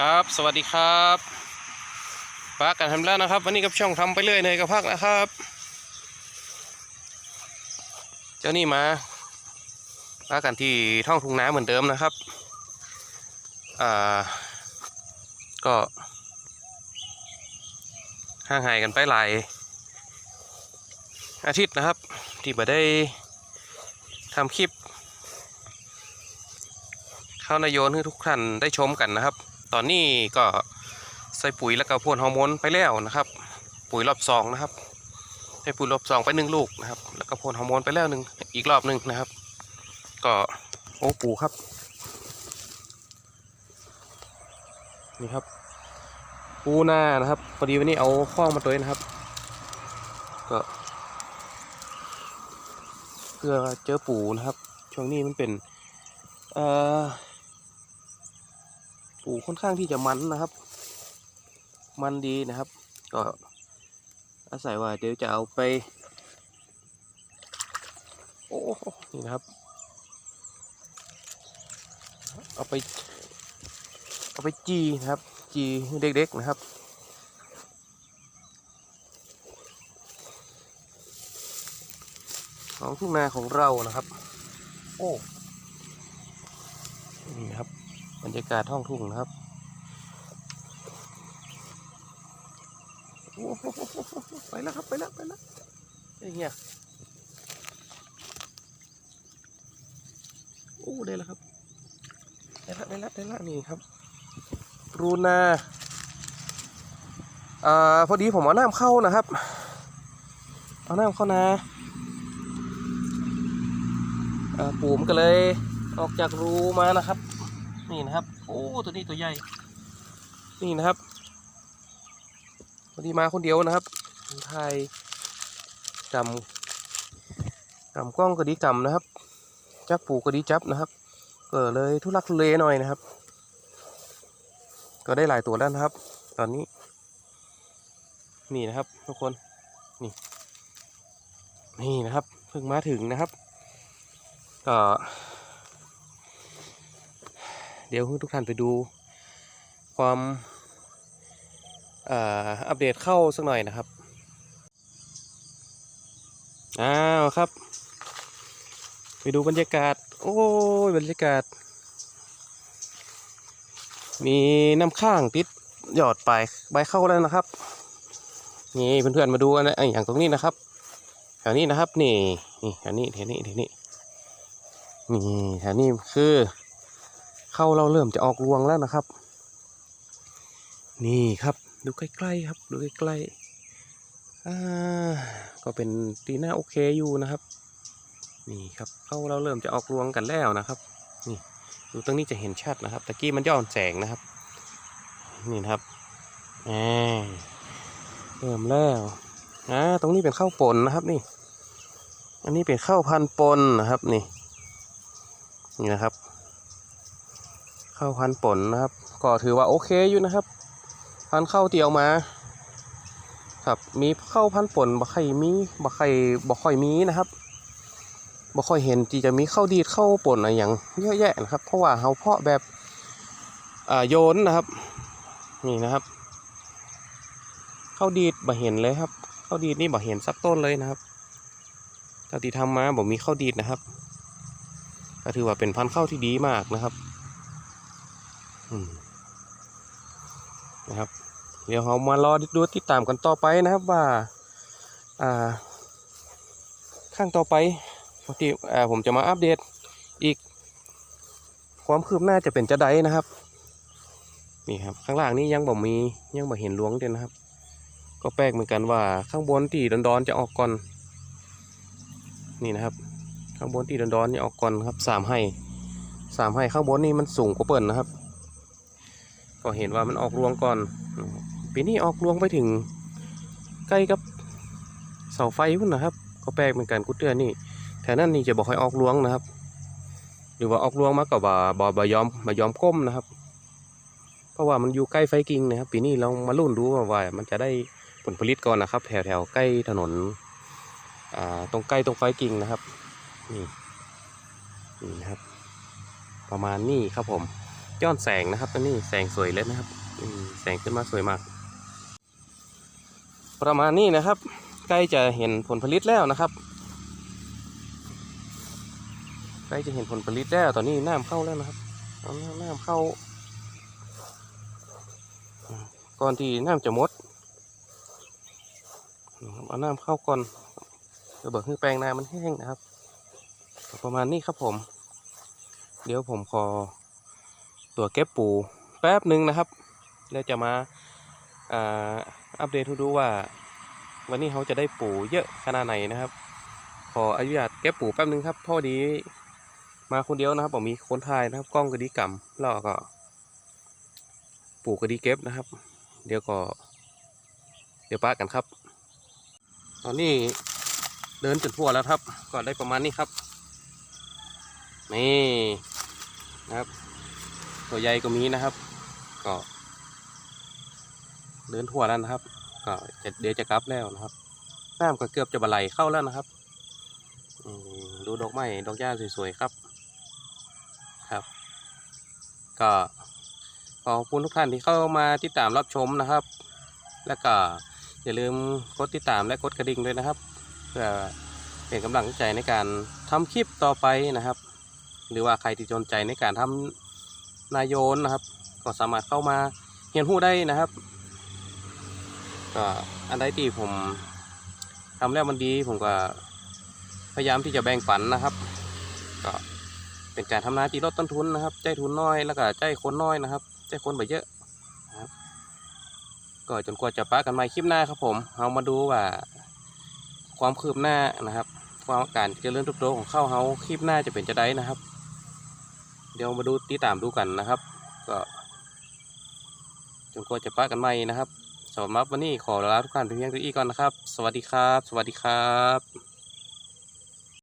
ครับ สวัสดีครับพักกันทำแล้วนะครับ วันนี้กับช่องทำไปเรื่อยเลยกับพักนะครับ เจ้านี่มาพักกันที่ท้องทุ่งน้ำเหมือนเดิมนะครับ อ่า ก็ห่างหายกันไปหลายอาทิตย์นะครับ ที่มาได้ทำคลิป เข้านายโยนให้ทุกท่านได้ชมกันนะครับ ตอนนี้ก็ใส่ปุ๋ยแล้วก็พ่นฮอร์โมนไปแล้วนะครับ ปุ๋ยรอบสองนะครับให้ปุ๋ยรอบสองไปหนึ่งลูกนะครับ แล้วก็พ่นฮอร์โมนไปแล้วหนึ่งอีกรอบหนึ่งนะครับ ก็โอ้ปูครับนี่ครับ ปูหน้านะครับพอดีวันนี้เอาข้องมาตัวเองนะครับ ก็เพื่อเจอปูนะครับ ช่วงนี้มันเป็น เอ่อ ปูค่อนข้างที่จะมันนะครับ มันดีนะครับ ก็อาศัยว่าเดี๋ยวจะเอาไป โอ้นี่นะครับ เอาไปเอาไปจีนะครับ จีเด็กๆนะครับของทุ่งนาของเรานะครับ โอ้ นี่นะครับ บรรยากาศท้องทุ่งนะครับไปแล้วครับไปแล้วไปแล้วไอ้เหี้ยโอ้ได้แล้วครับได้แล้วได้แล้วได้แล้วนี่ครับรูนาอ่าพอดีผมเอาน้ำเข้านะครับเอาน้ำเข้านาอ่าปูมก็เลยออกจากรูมานะครับ นี่นะครับ โอ้ตัวนี้ตัวใหญ่ นี่นะครับพอดีมาคนเดียวนะครับถ่ายกำกำกล้องก็ดีกำนะครับ จับปูก็ดีจับนะครับก็เลยทุลักทุเลหน่อยนะครับ ก็ได้หลายตัวแล้วนะครับ ตอนนี้ นี่นะครับ ทุกคนนี่ นี่นะครับเพิ่งมาถึงนะครับก็ เดี๋ยวทุกท่านไปดู ความอัปเดตเข้าสักหน่อยนะครับ อ้าวครับ ไปดูบรรยากาศ โอ้ยบรรยากาศ มีน้ำข้างติดหยอดไปใบเข้าแล้วนะครับ นี่เพื่อนๆมาดูอันนะไออย่างตรงนี้นะครับแถวนี้นะครับนี่นี่แถวนี้แถวนี้แถวนี้นี่แถวนี้คือ เข้าเราเริ่มจะออกรวงแล้วนะครับ นี่ครับดูใกล้ๆครับดูใกล้ๆก็เป็นตีหน้าโอเคอยู่นะครับ นี่ครับเข้าเราเริ่มจะออกรวงกันแล้วนะครับ นี่ดูตรงนี้จะเห็นชัดนะครับตะกี้มันย้อนแสงนะครับ นี่นครับอ่าเริ่มแล้วอ่าตรงนี้เป็นข้าวปนนะครับนี่ อันนี้เป็นข้าวพันปนนะครับนี่นี่นะครับ ข้าวพันธุ์ป่นนะครับ ก็ถือว่าโอเคอยู่นะครับพันข้าวเตียวมา ครับมีข้าวพันธุ์ป่นบ่ค่มีบ่ค่บ่ค่อยมีนะครับบ่ค่อยเห็นที่จะมีข้าวดีดข้าวป่นอะไรอย่างเยอะแยะนะครับ เพราะว่าเขาเพาะแบบโยนนะครับ นี่นะครับข้าวดีดบ่เห็นเลยครับข้าวดีดนี่บ่เห็นสักต้นเลยนะครับเท่าที่ทำมาบ่มีข้าวดีดนะครับก็ถือว่าเป็นพันธุ์ข้าวที่ดีมากนะครับ นะครับ เดี๋ยวเรามารอดูติดตามกันต่อไปนะครับว่าอ่า ข้างต่อไปปกติอ่ผมจะมาอัปเดตอีก ความคืบหน้าจะเป็นจะไดนะครับนี่ครับข้างล่างนี้ยังบ่มียังบ่เห็นหลวงเด่นนะครับ ก็แปลกเหมือนกันว่าข้างบนที่ดอนๆจะออกก่อน นี่นะครับ ข้างบนที่ดอนๆจะออกก่อนครับสามให้สามให้ข้างบนนี่มันสูงกว่าเปิ่นนะครับ ก็เห็นว่ามันออกรวงก่อนปีนี้ออกรวงไปถึงใกล้กับเสาไฟพุ่นนะครับ ก็แปลกเหมือนกันกุเตือนนี่แถวนั้นนี่จะบอกให้ออกรวงนะครับ หรือว่าออกรวงมากับบาบาบายอมบายอมก้มนะครับ เพราะว่ามันอยู่ใกล้ไฟกิ่งนะครับ ปีนี้เรามาลุ้นดูว่าว่ามันจะได้ผลผลิตก่อนนะครับ แถวแถวใกล้ถนนตรงใกล้ตรงไฟกิ่งนะครับนี่นี่นะครับ ประมาณนี้ครับผม ย้อนแสงนะครับอันนี้แสงสวยเลยนะครับแสงขึ้นมาสวยมาก ประมาณนี้นะครับ ใกล้จะเห็นผลผลิตแล้วนะครับ ใกล้จะเห็นผลผลิตแล้วตอนนี้น้ำเข้าแล้วนะครับน้ำเข้า ก่อนที่น้ำจะหมดเอาน้ำเข้าก่อนเดี๋ยวเบิกให้แปลงนามันแห้งนะครับ ประมาณนี้ครับผม เดี๋ยวผมขอ ตัวเก็บปูแป๊บหนึ่งนะครับ แล้วจะมาอัปเดตให้ดูว่า วันนี้เขาจะได้ปูเยอะขนาดไหนนะครับ ขออนุญาตเก็บปูแป๊บหนึ่งครับพอดีมาคนเดียวนะครับผมมีคนถ่ายนะครับ กล้องก็ดีกำแล้วก็ ปูก็ดีเก็บนะครับ เดี๋ยวก็ เดี๋ยวปะกันครับ ตอนนี้เดินจนทั่วแล้วครับ ก็ได้ประมาณนี้ครับ นี่นะครับ ตัวใหญ่ก็มีนะครับ ก็เดินทั่วแล้วนะครับ ก็จะเดี๋ยวจะกลับแล้วนะครับน้ำก็เกือบจะบะไหลเข้าแล้วนะครับดูดอกไม้ดอกหญ้าสวยๆครับ ครับ ก็ขอบคุณทุกท่านที่เข้ามาติดตามรับชมนะครับ แล้วก็อย่าลืมกดติดตามและกดกระดิ่งด้วยนะครับ เพื่อเป็นกำลังใจในการทำคลิปต่อไปนะครับ หรือว่าใครที่สนใจในการทำ นายโยนนะครับ ก็สามารถเข้ามาเรียนรู้ได้นะครับก็อันใดที่ผมทำแล้วมันดีผมก็พยายามที่จะแบ่งปันนะครับ ก็เป็นการทำนาที่ลดต้นทุนนะครับใจทุนน้อยแล้วก็ใจคนน้อยนะครับใจคนไปเยอะนะครับ ก็จนกว่าจะปะกันใหม่คลิปหน้าครับผมเรามาดูว่า ความคืบหน้านะครับ ความการเจริญเติบโตของข้าวเฮาคลิปหน้าจะเป็นจะได้นะครับ เดี๋ยวมาดูติดตามดูกันนะครับ ก็จนกว่าจะปะกันใหม่นะครับสำหรับวันนี้ขอลาทุกท่านเพียงเท่านี้ก่อนนะครับ สวัสดีครับ สวัสดีครับ